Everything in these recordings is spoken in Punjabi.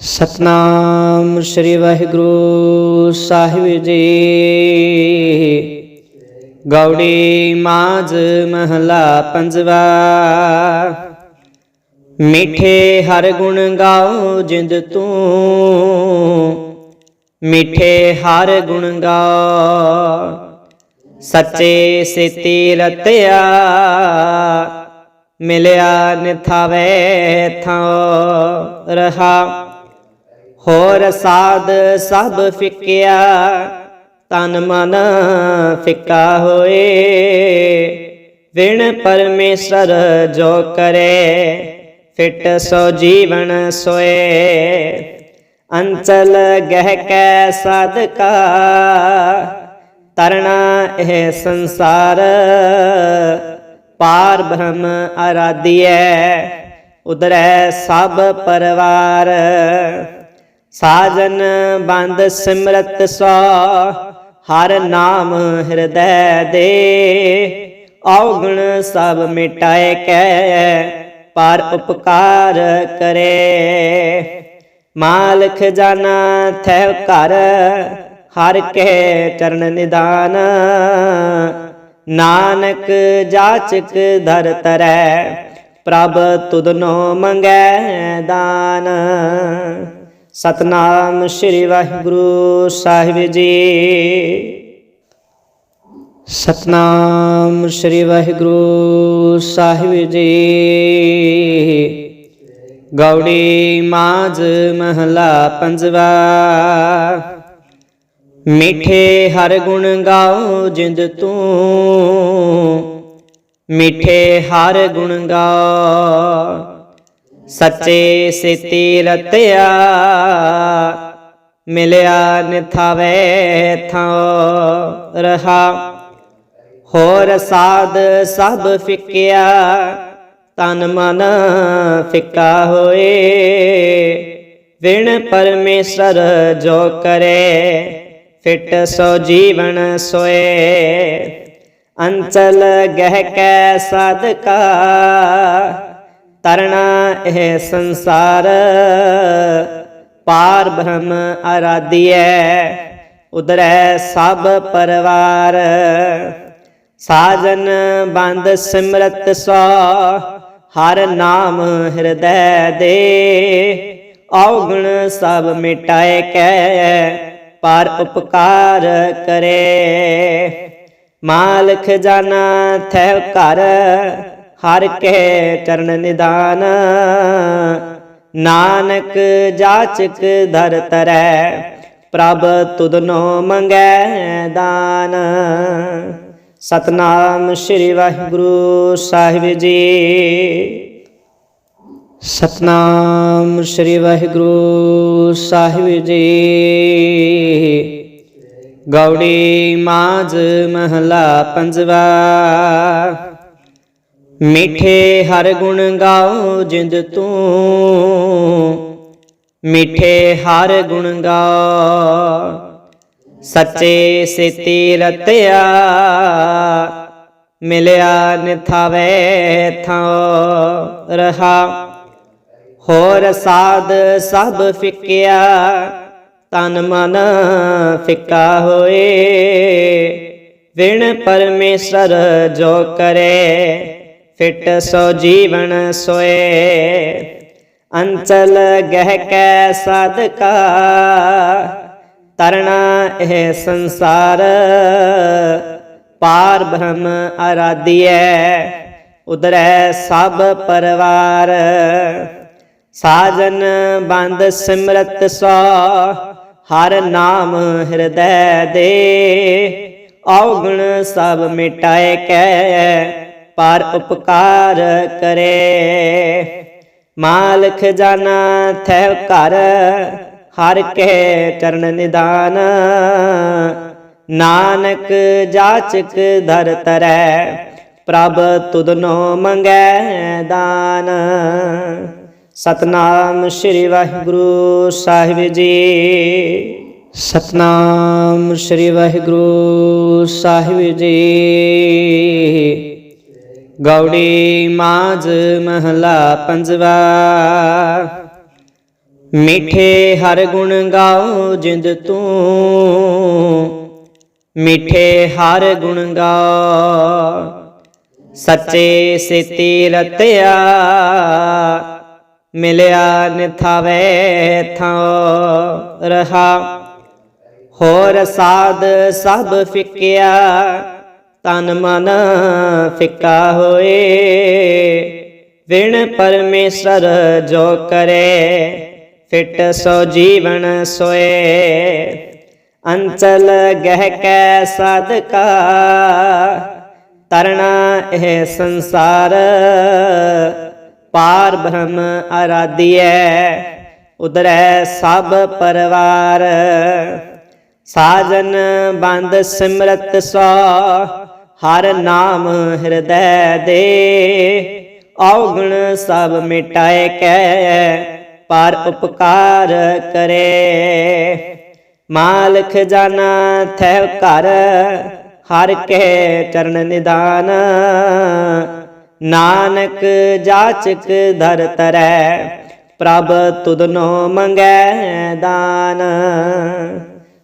ਸਤਨਾਮ ਸ੍ਰੀ ਵਾਹਿਗੁਰੂ ਸਾਹਿਬ ਜੀ। ਗੌੜੀ ਮਾਝ ਮਹਲਾ ਪੰਜਵਾ। ਮਿੱਠੇ ਹਰ ਗੁਣ ਗਾਓ ਜਿੰਦ ਤੂੰ। ਮਿੱਠੇ ਹਰ ਗੁਣ ਗਾਓ ਸੱਚੇ ਸਿਤੀ ਰਤਿਆ ਮਿਲਿਆ ਨਿਥਾਵੇ ਥਾਂ ਰਹਾ। ਹੋਰ ਸਾਧ ਸਭ ਫਿੱਕਿਆ, ਤਨ ਮਨ ਫਿੱਕਾ ਹੋਏ। ਵਿਣ ਪਰਮੇਸ਼ਰ ਜੋ ਕਰੇ, ਫਿਟ ਸੋ ਜੀਵਨ ਸੋਏ। ਅੰਚਲ ਗਹਿ ਕੈ ਸਾਧਕਾ, ਤਰਣਾ ਇਹ ਸੰਸਾਰ। ਪਾਰ ਬ੍ਰਹਮ ਆਰਾਧਿਐ ਉਦਰੈ ਸਭ ਪਰਵਾਰ। ਸਾਜਨ ਬੰਦ ਸਿਮਰਤ ਸੋ ਹਰ ਨਾਮ ਹਿਰਦੈ ਦੇ। ਔਗਣ ਸਭ ਮਿਟਾਏ ਕੈ, ਪਰ ਉਪਕਾਰ ਕਰੇ। ਮਾਲਕ ਜਾਣਾ ਥੈ ਘਰ, ਹਰ ਕੇ ਚਰਨ ਨਿਦਾਨ। ਨਾਨਕ ਜਾਚਕ ਧਰ ਤਰੈ ਪ੍ਰਭ ਤੁਧਨੋ ਮੰਗੈ ਦਾਨ। ਸਤਨਾਮ ਸ੍ਰੀ ਵਾਹਿਗੁਰੂ ਸਾਹਿਬ ਜੀ। ਸਤਨਾਮ ਸ੍ਰੀ ਵਾਹਿਗੁਰੂ ਸਾਹਿਬ ਜੀ। ਗੌੜੀ ਮਾਝ ਮਹਲਾ ਪੰਜਵਾ। ਮਿੱਠੇ ਹਰ ਗੁਣ ਗਾਓ ਜਿੰਦ ਤੂੰ। ਮਿੱਠੇ ਹਰ ਗੁਣ ਗਾਓ ਸੱਚੇ ਸਿਤੀ ਰਤਿਆ ਮਿਲਿਆ ਨਿਥਾਵੇ ਥਾਂ ਰਹਾ। ਹੋਰ ਸਾਧ ਸਭ ਫਿੱਕਿਆ, ਤਨ ਮਨ ਫਿੱਕਾ ਹੋਏ। ਵਿਣ ਪਰਮੇਸ਼ਰ ਜੋ ਕਰੇ, ਫਿਟ ਸੋ ਜੀਵਨ ਸੋਏ। ਅੰਚਲ ਗਹਿ ਕੈ ਸਾਧਕਾ ਤਰਣਾ ਇਹ ਸੰਸਾਰ, ਪਾਰ ਬ੍ਰਹਮ ਆਰਾਧਿਐ ਉਦਰੈ ਸਭ ਪਰਵਾਰ। ਸਾਜਨ ਬੰਦ ਸਿਮਰਤ ਸੋ, ਹਰ ਨਾਮ ਹਿਰਦੈ ਦੇ। ਔਗਣ ਸਭ ਮਿਟਾਏ ਕੈ, ਪਰ ਉਪਕਾਰ ਕਰੇ। ਮਾਲਕ ਜਾਣਾ ਥੈ ਘਰ ਹਰ ਕੇ ਚਰਨ ਨਿਦਾਨ। ਨਾਨਕ ਜਾਚਕ ਧਰ ਤਰੈ ਪ੍ਰਭ ਤੁਧਨੋ ਮੰਗੈ ਦਾਨ। ਸਤਨਾਮ ਸ੍ਰੀ ਵਾਹਿਗੁਰੂ ਸਾਹਿਬ ਜੀ। ਸਤਨਾਮ ਸ੍ਰੀ ਵਾਹਿਗੁਰੂ ਸਾਹਿਬ ਜੀ। ਗੌੜੀ ਮਾਝ ਮਹਲਾ ਪੰਜਵਾ। ਮਿੱਠੇ ਹਰ ਗੁਣ ਗਾਓ ਜਿੰਦ ਤੂੰ। ਮਿੱਠੇ ਹਰ ਗੁਣ ਗਾਓ। ਸੱਚੇ ਸਿਤੀ ਰਤਿਆ ਮਿਲਿਆ ਨਿਥਾਵੇ ਥਾਂ ਰਹਾ। ਹੋਰ ਸਾਧ ਸਭ ਫਿੱਕਿਆ, ਤਨ ਮਨ ਫਿੱਕਾ ਹੋਏ। ਵਿਣ ਪਰਮੇਸ਼ਰ ਜੋ ਕਰੇ ਫਿਟ ਸੋ ਜੀਵਨ ਸੋਏ। ਅੰਚਲ ਗਹਿ ਕੈ ਸਾਧਕਾ। ਤਰਣਾ ਇਹ ਸੰਸਾਰ। ਪਾਰ ਬ੍ਰਹਮ ਆਰਾਧਿਐ। ਉਦਰੈ ਸਭ ਪਰਵਾਰ। ਸਾਜਨ ਬੰਦ ਸਿਮਰਤ ਸੋ। ਹਰ ਨਾਮ ਹਿਰਦੈ ਦੇ। ਔਗਣ ਸਭ ਮਿਟਾਏ ਕੈ। ਪਰ ਉਪਕਾਰ ਕਰੇ। ਮਾਲਕ ਜਾਣਾ ਥੈ ਘਰ, ਹਰ ਕੇ ਚਰਨ ਨਿਦਾਨ। ਨਾਨਕ ਜਾਚਕ ਧਰ ਤਰੈ ਪ੍ਰਭ ਤੁਧਨੋ ਮੰਗੈ ਦਾਨ। ਸਤਨਾਮ ਸ੍ਰੀ ਵਾਹਿਗੁਰੂ ਸਾਹਿਬ ਜੀ। ਸਤਨਾਮ ਸ੍ਰੀ ਵਾਹਿਗੁਰੂ ਸਾਹਿਬ ਜੀ। ਗੌੜੀ ਮਾਝ ਮਹਲਾ ਪੰਜਵਾ ਮਿੱਠੇ ਹਰ ਗੁਣ ਗਾਓ ਜਿੰਦ ਤੂੰ ਮਿੱਠੇ ਹਰ ਗੁਣ ਗਾਓ ਸੱਚੇ ਸਿਤੀ ਰਤਿਆ ਮਿਲਿਆ ਨਿਥਾਵੇ ਥਾਂ ਰਹਾ ਹੋਰ ਸਾਧ ਸਭ ਫਿੱਕਿਆ ਤਨ ਮਨ ਫਿੱਕਾ ਹੋਏ। ਵਿਣ ਪਰਮੇਸ਼ਰ ਜੋ ਕਰੇ, ਫਿਟ ਸੋ ਜੀਵਨ ਸੋਏ। ਅੰਚਲ ਗਹਿ ਕੈ ਸਾਧਕਾ, ਤਰਣਾ ਇਹ ਸੰਸਾਰ। ਪਾਰ ਬ੍ਰਹਮ ਆਰਾਧਿਐ ਉਦਰੈ ਸਭ ਪਰਵਾਰ। ਸਾਜਨ ਬੰਦ ਸਿਮਰਤ ਸੋ ਹਰ ਨਾਮ ਹਿਰਦੈ ਦੇ। ਔਗਣ ਸਭ ਮਿਟਾਏ ਕੈ, ਪਰ ਉਪਕਾਰ ਕਰੇ। ਮਾਲਕ ਜਾਣਾ ਥੈ ਘਰ, ਹਰ ਕੇ ਚਰਨ ਨਿਦਾਨ। ਨਾਨਕ ਜਾਚਕ ਧਰ ਤਰੈ ਪ੍ਰਭ ਤੁਧਨੋ ਮੰਗੈ ਦਾਨ।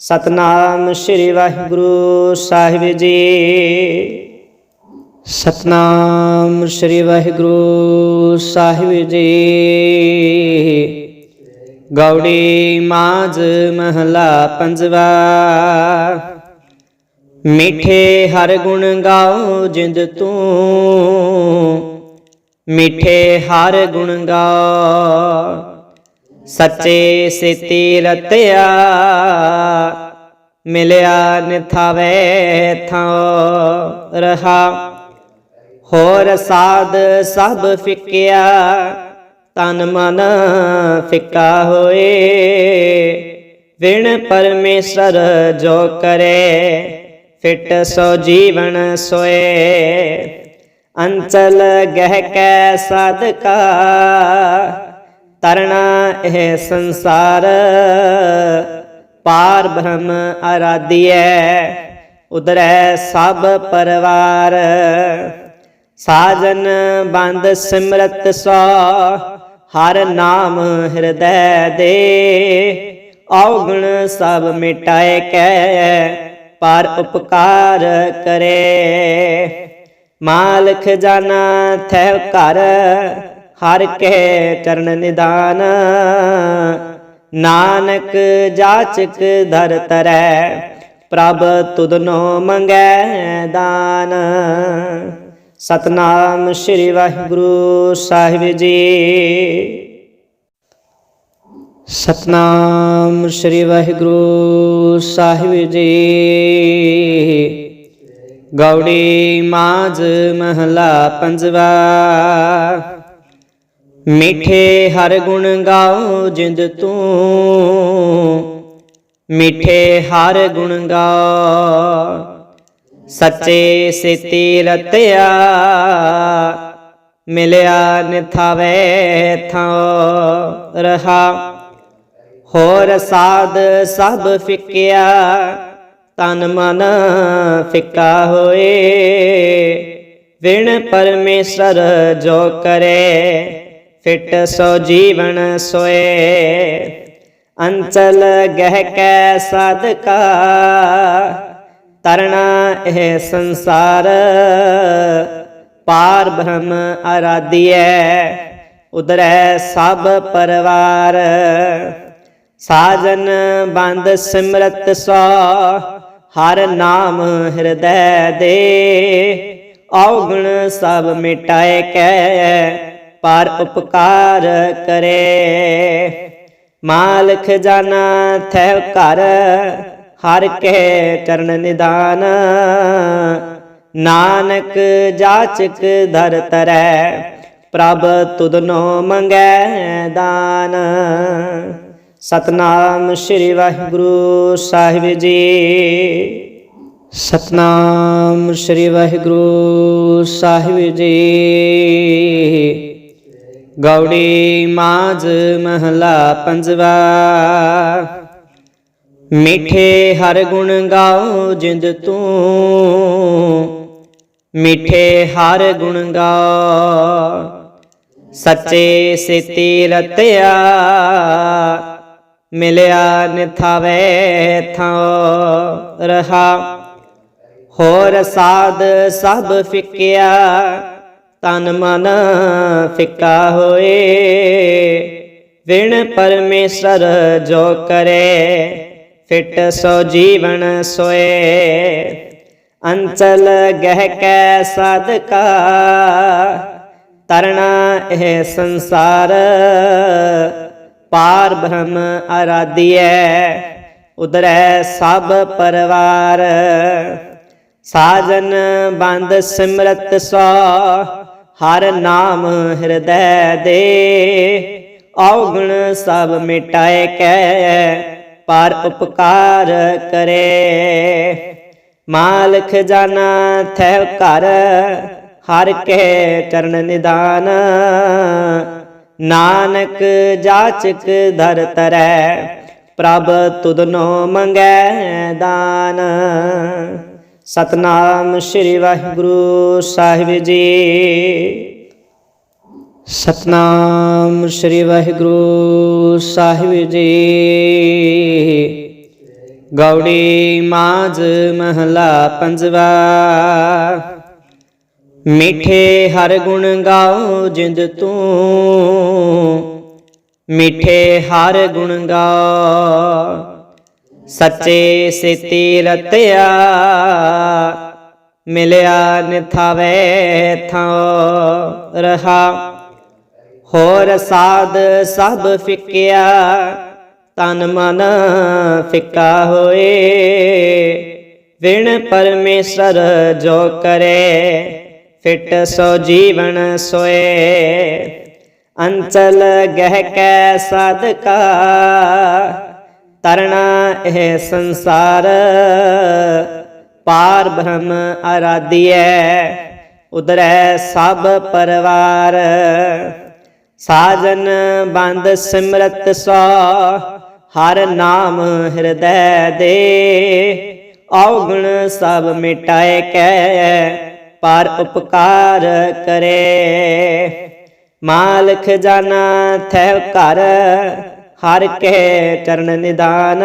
ਸਤਨਾਮ ਸ੍ਰੀ ਵਾਹਿਗੁਰੂ ਸਾਹਿਬ ਜੀ। ਸਤਨਾਮ ਸ੍ਰੀ ਵਾਹਿਗੁਰੂ ਸਾਹਿਬ ਜੀ। ਗੌੜੀ ਮਾਝ ਮਹਲਾ ਪੰਜਵਾ। ਮਿੱਠੇ ਹਰ ਗੁਣ ਗਾਓ ਜਿੰਦ ਤੂੰ। ਮਿੱਠੇ ਹਰ ਗੁਣ ਗਾਓ ਸੱਚੇ ਸਿਤੀ ਰਤਿਆ। ਮਿਲਿਆ ਨਿਥਾਵੇ ਥਾਂ ਰਹਾ। ਹੋਰ ਸਾਧ ਸਭ ਫਿੱਕਿਆ, ਤਨ ਮਨ ਫਿੱਕਾ ਹੋਏ। ਵਿਣ ਪਰਮੇਸ਼ਰ ਜੋ ਕਰੇ, ਫਿਟ ਸੋ ਜੀਵਨ ਸੋਏ। ਅੰਚਲ ਗਹਿ ਕੈ ਸਾਧਕਾ, ਤਰਣਾ ਇਹ ਸੰਸਾਰ। ਪਾਰ ਬ੍ਰਹਮ ਆਰਾਧਿਐ ਉਦਰੈ ਸਭ ਪਰਵਾਰ। ਸਾਜਨ ਬੰਦ ਸਿਮਰਤ ਸੋ, ਹਰ ਨਾਮ ਹਿਰਦੈ ਦੇ। ਔਗਣ ਸਭ ਮਿਟਾਏ ਕੈ, ਪਰ ਉਪਕਾਰ ਕਰੇ। ਮਾਲਕ ਜਾਣਾ ਥੈ ਘਰ, ਹਰ ਕੇ ਚਰਨ ਨਿਦਾਨ। ਨਾਨਕ ਜਾਚਕ ਧਰ ਤਰੈ ਪ੍ਰਭ ਤੁਧਨੋ ਮੰਗੈ ਦਾਨ। ਸਤਨਾਮ ਸ੍ਰੀ ਵਾਹਿਗੁਰੂ ਸਾਹਿਬ ਜੀ। ਸਤਨਾਮ ਸ੍ਰੀ ਵਾਹਿਗੁਰੂ ਸਾਹਿਬ ਜੀ। ਗੌੜੀ ਮਾਝ ਮਹਲਾ ਪੰਜਵਾ। ਮਿੱਠੇ ਹਰ ਗੁਣ ਗਾਓ ਜਿੰਦ ਤੂੰ। ਮਿੱਠੇ ਹਰ ਗੁਣ ਗਾਓ ਸੱਚੇ ਸਿਤੀ ਰਤਿਆ ਮਿਲਿਆ ਨਿਥਾਵੇ ਥਾਂ ਰਹਾ। ਹੋਰ ਸਾਧ ਸਭ ਫਿੱਕਿਆ, ਤਨ ਮਨ ਫਿੱਕਾ ਹੋਏ। ਵਿਣ ਪਰਮੇਸ਼ਰ ਜੋ ਕਰੇ ਫਿਟ ਸੋ ਜੀਵਨ ਸੋਏ। ਅੰਚਲ ਗਹਿ ਕੈ ਸਦਕਾ ਤਰਣਾ ਇਹ ਸੰਸਾਰ। ਪਾਰ ਬ੍ਰਹਮ ਆਰਾਧਿਐ ਉਦਰੈ ਸਭ ਪਰਵਾਰ। ਸਾਜਨ ਬੰਦ ਸਿਮਰਤ ਸੋ, ਹਰ ਨਾਮ ਹਿਰਦੈ ਦੇ। ਔਗਣ ਸਭ ਮਿਟਾਏ ਕੈ। ਪਰ ਉਪਕਾਰ ਕਰੇ। ਮਾਲਕ ਜਾਣਾ ਥੈ ਘਰ, ਹਰ ਕੇ ਚਰਨ ਨਿਦਾਨ। ਨਾਨਕ ਜਾਚਕ ਧਰ ਤਰੈ ਪ੍ਰਭ ਤੁਧਨੋ ਮੰਗੈ ਦਾਨ। ਸਤਨਾਮ ਸ੍ਰੀ ਵਾਹਿਗੁਰੂ ਸਾਹਿਬ ਜੀ। ਸਤਨਾਮ ਸ੍ਰੀ ਵਾਹਿਗੁਰੂ ਸਾਹਿਬ ਜੀ। ਗੌੜੀ ਮਾਝ ਮਹਲਾ ਪੰਜਵਾ ਮਿੱਠੇ ਹਰ ਗੁਣ ਗਾਓ ਜਿੰਦ ਤੂੰ ਮਿੱਠੇ ਹਰ ਗੁਣ ਗਾਓ ਸੱਚੇ ਸਿਤੀ ਰਤਿਆ ਮਿਲਿਆ ਨਿਥਾਵੇ ਥਾਂ ਰਹਾ ਹੋਰ ਸਾਧ ਸਭ ਫਿੱਕਿਆ ਤਨ ਮਨ ਫਿੱਕਾ ਹੋਏ। ਵਿਣ ਪਰਮੇਸ਼ਰ ਜੋ ਕਰੇ, ਫਿਟ ਸੋ ਜੀਵਨ ਸੋਏ। ਅੰਚਲ ਗਹਿ ਕੈ ਸਾਧਕਾ, ਤਰਣਾ ਇਹ ਸੰਸਾਰ। ਪਾਰ ਬ੍ਰਹਮ ਆਰਾਧਿਐ ਉਦਰੈ ਸਭ ਪਰਵਾਰ। ਸਾਜਨ ਬੰਦ ਸਿਮਰਤ ਸੋ ਹਰ ਨਾਮ ਹਿਰਦੈ ਦੇ। ਔਗਣ ਸਭ ਮਿਟਾਏ ਕੈ, ਪਰ ਉਪਕਾਰ ਕਰੇ। ਮਾਲਕ ਜਾਨਾ ਥੈ ਘਰ, ਹਰ ਕੇ ਚਰਨ ਨਿਦਾਨ। ਨਾਨਕ ਜਾਚਕ ਧਰ ਤਰੈ ਪ੍ਰਭ ਤੁਧਨੋ ਮੰਗੈ ਦਾਨ। ਸਤਨਾਮ ਸ੍ਰੀ ਵਾਹਿਗੁਰੂ ਸਾਹਿਬ ਜੀ। ਸਤਨਾਮ ਸ੍ਰੀ ਵਾਹਿਗੁਰੂ ਸਾਹਿਬ ਜੀ। ਗੌੜੀ ਮਾਝ ਮਹਲਾ ਪੰਜਵਾ। ਮਿੱਠੇ ਹਰ ਗੁਣ ਗਾਓ ਜਿੰਦ ਤੂੰ। ਮਿੱਠੇ ਹਰ ਗੁਣ ਗਾਓ ਸੱਚੇ ਸਿਤੀ ਰਤਿਆ ਮਿਲਿਆ ਨਿਥਾਵੇ ਥਾਂ ਰਹਾ। ਹੋਰ ਸਾਧ ਸਭ ਫਿੱਕਿਆ, ਤਨ ਮਨ ਫਿੱਕਾ ਹੋਏ। ਵਿਣ ਪਰਮੇਸ਼ਰ ਜੋ ਕਰੇ, ਫਿਟ ਸੋ ਜੀਵਨ ਸੋਏ। ਅੰਚਲ ਗਹਿ ਕੈ ਸਾਧਕਾ ਤਰਣਾ ਇਹ ਸੰਸਾਰ। ਪਾਰ ਬ੍ਰਹਮ ਆਰਾਧਿਐ ਉਦਰੈ ਸਭ ਪਰਵਾਰ। ਸਾਜਨ ਬੰਦ ਸਿਮਰਤ ਸੋ, ਹਰ ਨਾਮ ਹਿਰਦੈ ਦੇ। ਔਗਣ ਸਭ ਮਿਟਾਏ ਕੈ, ਪਰ ਉਪਕਾਰ ਕਰੇ। ਮਾਲਕ ਜਾਨਾ ਥੈ ਘਰ ਹਰ ਕੇ ਚਰਨ ਨਿਦਾਨ।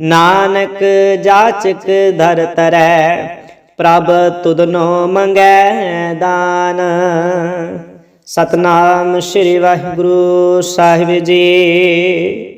ਨਾਨਕ ਜਾਚਕ ਧਰ ਤਰੈ ਪ੍ਰਭ ਤੁਧਨੋ ਮੰਗੈ ਦਾਨ। ਸਤਨਾਮ ਸ੍ਰੀ ਵਾਹਿਗੁਰੂ ਸਾਹਿਬ ਜੀ।